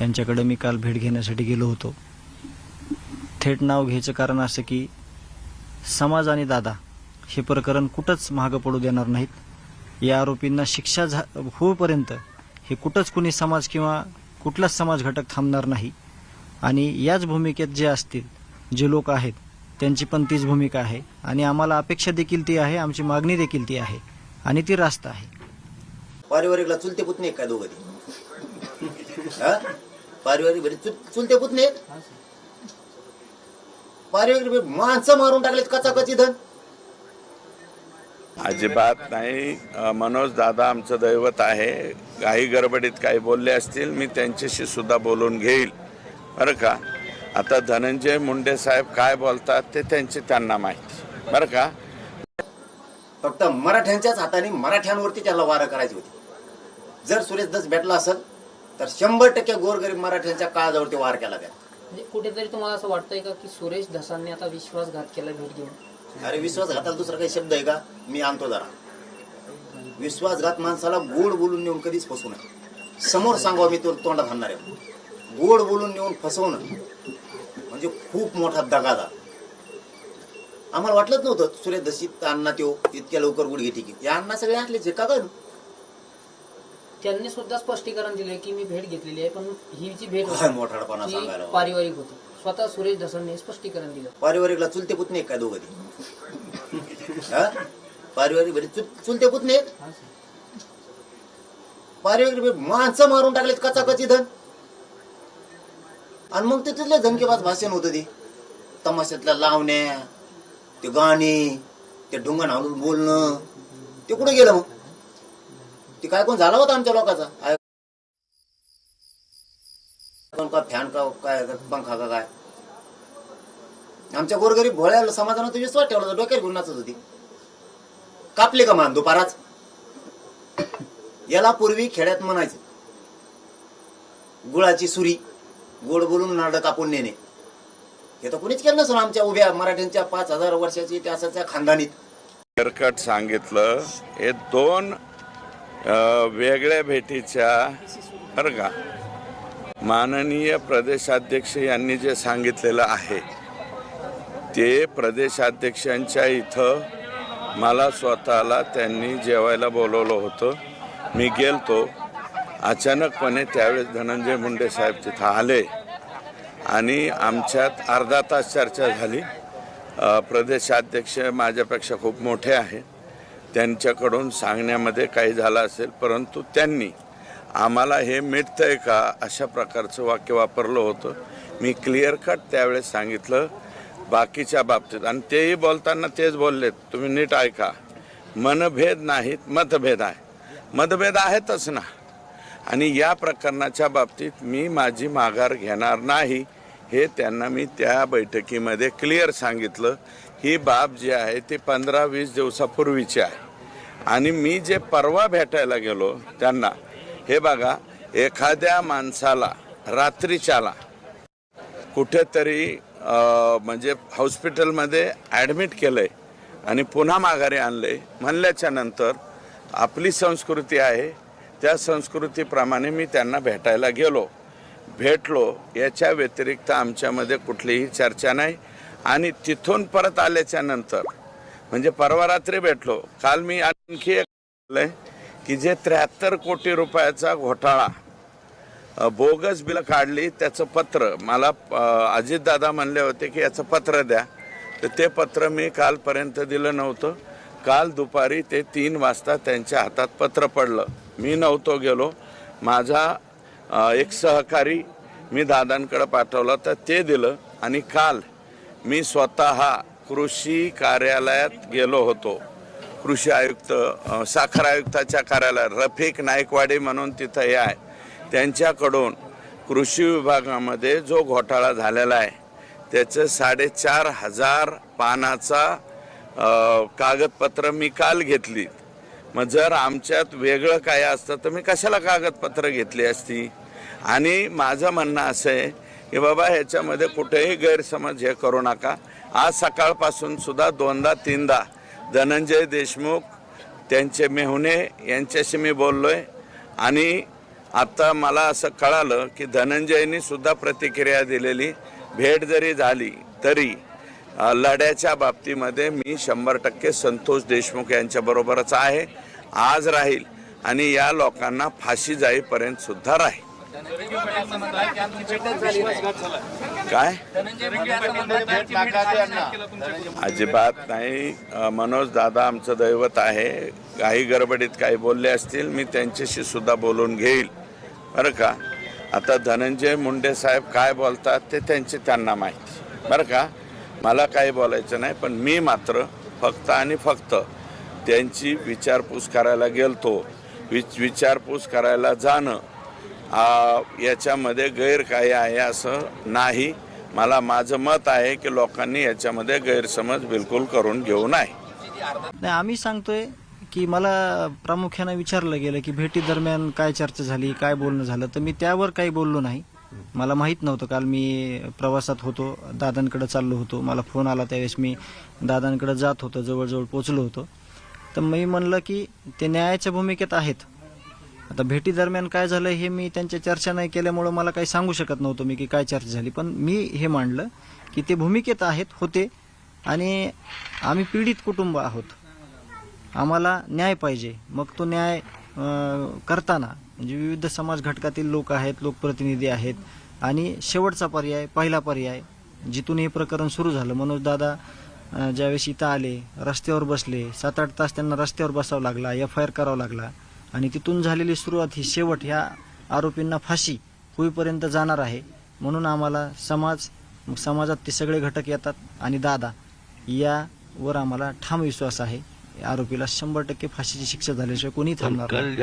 यांच्याकडे मी काल भेट घेण्यासाठी गेलो होतो. थेट नाव घ्यायचं कारण असं की समाज आणि दादा हे प्रकरण कुठंच मागं पडू देणार नाहीत. या आरोपींना शिक्षा झा होईपर्यंत हे कुठंच कुणी समाज किंवा कुठलाच समाज घटक थांबणार नाही. आणि याच भूमिकेत जे असतील जे लोक आहेत त्यांची पण तीच भूमिका आहे. आणि आम्हाला अपेक्षा देखील ती आहे आमची मागणी देखील ती आहे. आणि ती रास्त आहे. पारिवारिकला चुलते पुतणे काय दोघं? हा? पारिवारिक चुल- चुलते पुतणे आहेत? पारिवारिक बरे माणसं मारून टाकलेत कचाकची धन. अजिबात नाही. अ, मनोज दादा आमचं दैवत आहे. काही गडबडीत काही बोलले असतील मी त्यांच्याशी सुद्धा बोलून घेईल. बरं का? आता धनंजय मुंडे साहेब काय बोलतात ते त्यांचे त्यांना माहिती. बरं का? फक्त मराठ्यांच्याच हाताने मराठ्यांवरती त्याला वारं करायची होती. जर सुरेश दस भेटला असेल तर शंभर टक्के गोरगरीब मराठ्यांच्या काळजावरती वार केला त्या म्हणजे कुठेतरी तुम्हाला असं वाटतंय का की सुरेश धसांनी आता विश्वासघात केला भेट घेऊन अरे विश्वासघाताला दुसरा काही शब्द आहे का? मी आणतो जरा. विश्वासघात माणसाला गोड बोलून नेऊन कधीच फसवू नये. समोर सांगावं मी तो तोंडात घालणार आहे. गोड बोलून नेऊन फसवणं म्हणजे खूप मोठा दगादा. आम्हाला वाटलंच नव्हतं सुरेश दशीत अण्णा त्यो इतक्या लवकर गुडघे ठीक या अण्णा सगळे आटले जे का गं? त्यांनी सुद्धा स्पष्टीकरण दिले की मी भेट घेतलेली आहे पण ही जी भेट काय होती मोठाडपणा ती सांगायला पारिवारिक होती. स्वतः सुरेश धसांनी स्पष्टीकरण दिलं. पारिवारिकला चुलते पुतणे आहेत काय दोघं ते? हा? पारिवारिक चुल- चुलते पुतणे आहेत? हा सर. पारिवारिक बरे माणसं मारून टाकलेत कचाकची धन. आणि मग ते तिथले धनकेबाज भाषण होतं ते. तमाशातल्या लावण्या ते गाणी ते ढुंगण हाणून बोलणं. ते कुठे गेलं मग? ते काय कोण झाला होता आमच्या लोकांचा? कोण का फॅन का काय पंखा का काय? आमच्या गोरगरीब भोळ्या समाजानं तुझी विश्वास ठेवला होता डोक्यात घेऊन नाचत होती. कापली का मान दुपाराच याला पूर्वी खेड्यात म्हणायचं. गुळाची सुरी गोड बोलून नारळ कापून नेणे. हे तर कोणीच केलं नसून आमच्या उभ्या मराठ्यांच्या पाच हजार वर्षाची इतिहासाच्या खानदानीत. सांगितलं हे दोन वेगळ्या भेटीच्या बरं का? माननीय प्रदेशाध्यक्ष यांनी जे सांगितलेलं आहे ते प्रदेशाध्यक्षांच्या इथं मला स्वतःला त्यांनी जेवायला बोलवलं होतं. मी गेलतो. अचानकपणे त्यावेळेस धनंजय मुंडे साहेब तिथं आले आणि आमच्यात अर्धा तास चर्चा झाली. प्रदेशाध्यक्ष माझ्यापेक्षा खूप मोठे आहेत. त्यांच्याकडून सांगण्यामध्ये काही झालं असेल परंतु त्यांनी आम्हाला हे मिटतंय का अशा प्रकारचं वाक्य वापरलं होतं. मी क्लिअर कट त्यावेळेस सांगितलं बाकीच्या बाबतीत. आणि तेही बोलताना तेच बोललेत तुम्ही नीट ऐका. मनभेद नाहीत मतभेद आहे. मतभेद आहेतच ना. आणि या प्रकरणाच्या बाबतीत मी माझी माघार घेणार नाही. हे त्यांना मी त्या बैठकीमध्ये क्लिअर सांगितलं. ही बाब जी आहे ती पंधरा वीस दिवसापूर्वीची आहे. आणि मी जे परवा भेटायला गेलो त्यांना हे बघा एखाद्या माणसाला रात्रीच्याला कुठेतरी म्हणजे हॉस्पिटलमध्ये ॲडमिट केलं आहे आणि पुन्हा माघारी आणलं आहे म्हणल्याच्या नंतर आपली संस्कृती आहे त्या संस्कृतीप्रमाणे मी त्यांना भेटायला गेलो. भेटलो याच्या व्यतिरिक्त आमच्यामध्ये कुठलीही चर्चा नाही. आणि तिथून परत आल्याच्यानंतर म्हणजे परवा रात्री भेटलो. काल मी आणखी एक की जे त्र्याहत्तर कोटी रुपयाचा घोटाळा बोगस बिलं काढली त्याचं पत्र मला अजितदादा म्हणले होते की याचं पत्र द्या. तर ते पत्र मी कालपर्यंत दिलं नव्हतं. काल दुपारी ते तीन वाजता त्यांच्या हातात पत्र पडलं. मी नव्हतो गेलो. माझा एक सहकारी मी दादांकडं पाठवलं तर ते दिलं. आणि काल मी स्वतः कृषी कार्यालयात गेलो होतो. कृषी आयुक्त साखर आयुक्ताच्या कार्यालयात रफिक नाईकवाडी म्हणून तिथं हे आहे. त्यांच्याकडून कृषी विभागामध्ये जो घोटाळा झालेला आहे त्याचं साडेचार हजार पानाचा कागदपत्र मी काल घेतली. मग जर आमच्यात वेगळं काय असतं तर मी कशाला कागदपत्र घेतली असती? आणि माझं म्हणणं असं आहे की बाबा ह्याच्यामध्ये कुठेही गैरसमज हे करू नका. आज सकाळपासून सुद्धा दोनदा तीनदा धनंजय देशमुख त्यांचे मेहुणे यांच्याशी मी बोललो आहे आणि आता मला असं कळालं की धनंजयनी सुद्धा प्रतिक्रिया दिलेली. भेट जरी झाली तरी लढ्याच्या बाबतीमध्ये मी शंभर टक्के संतोष देशमुख यांच्याबरोबरच आहे. आज राहील आणि या लोकांना फाशी जाईपर्यंत सुद्धा राहील. काय? अजिबात नाही. मनोज दादा आमचं दैवत आहे. काही गडबडीत काही बोलले असतील मी त्यांच्याशी सुद्धा बोलून घेईल. बरं का? आता धनंजय मुंडे साहेब काय बोलतात ते त्यांचे त्यांना माहिती. बरं का? मला काही बोलायचं नाही पण मी मात्र फक्त आणि फक्त त्यांची विचारपूस करायला गेलतो. विच विचारपूस करायला जाणं. याच्यामध्ये गैर काही आहे असं नाही. मला माझं मत आहे की लोकांनी याच्यामध्ये गैरसमज बिलकुल करून घेऊ नये. नाही आम्ही सांगतोय की मला प्रामुख्यानं विचारलं गेलं की भेटी दरम्यान काय चर्चा झाली काय बोलणं झालं तर मी त्यावर काही बोललो नाही. मला माहीत नव्हतं काल मी प्रवासात होतो दादांकडे चाललो होतो. मला फोन आला त्यावेळेस मी दादांकडे जात होतो जवळजवळ पोचलो होतो. तर मी म्हणलं की ते न्यायाच्या भूमिकेत आहेत. आता भेटी दरम्यान काय झालं हे मी त्यांच्या चर्चा नाही केल्यामुळं मला काही सांगू शकत नव्हतं मी की काय चर्चा झाली. पण मी हे मांडलं की ते भूमिकेत आहेत होते आणि आम्ही पीडित कुटुंब आहोत. आम्हाला न्याय पाहिजे. मग तो न्याय करताना म्हणजे विविध समाज घटकातील लोक आहेत लोकप्रतिनिधी आहेत आणि शेवटचा पर्याय पहिला पर्याय जिथून हे प्रकरण सुरू झालं. मनोज दादा ज्यावेळेस इथं आले रस्त्यावर बसले सात आठ तास त्यांना रस्त्यावर बसावं लागला एफ आय आर करावा लागला. आणि तिथून झालेली सुरुवात ही शेवट ह्या आरोपींना फाशी होईपर्यंत जाणार आहे. म्हणून आम्हाला समाज मग समाजात ते सगळे घटक येतात आणि दादा यावर आम्हाला ठाम विश्वास आहे. आरोपीला शंभर टक्के फाशीची शिक्षा झाल्याशिवाय कोणी थांबणार नाही.